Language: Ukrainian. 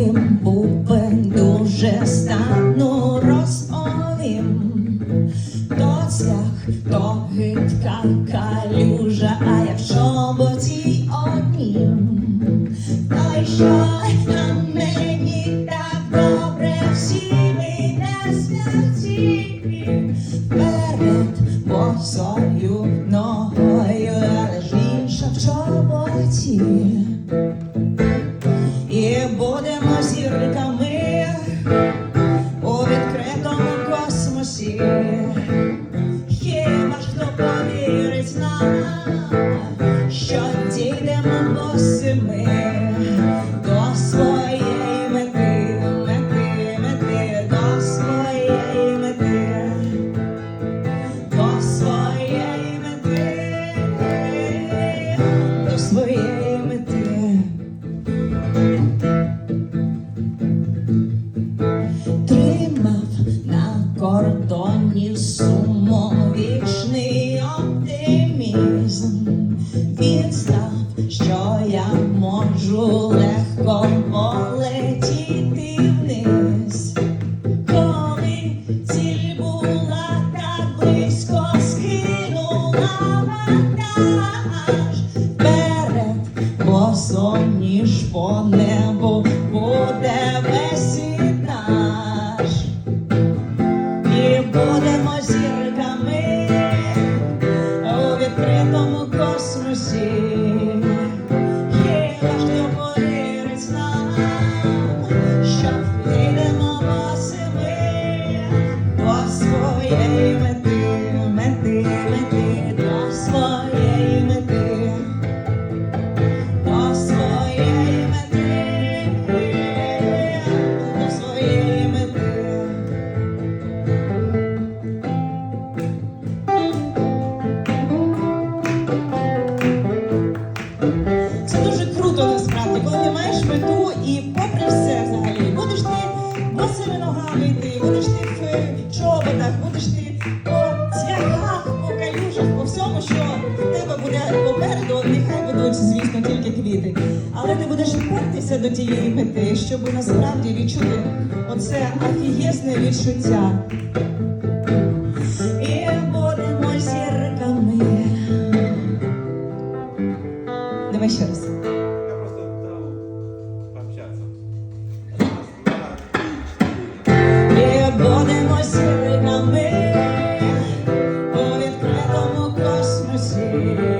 молодим бубен дуже стану розповім. То цвях, то гидка калюжа, а я в чоботі однім. Дійдемо босими salva. мету, і попри все взагалі, будеш ти босими ногами йти, будеш ти е, в чоботах, будеш ти по цвяхах, по калюжах, по всьому, що в тебе буде попереду, нехай будуть, звісно, тільки квіти. Але ти будеш портися до тієї мети, щоб насправді відчути оце афієсне відчуття. І будемо зірками. Давай ще раз.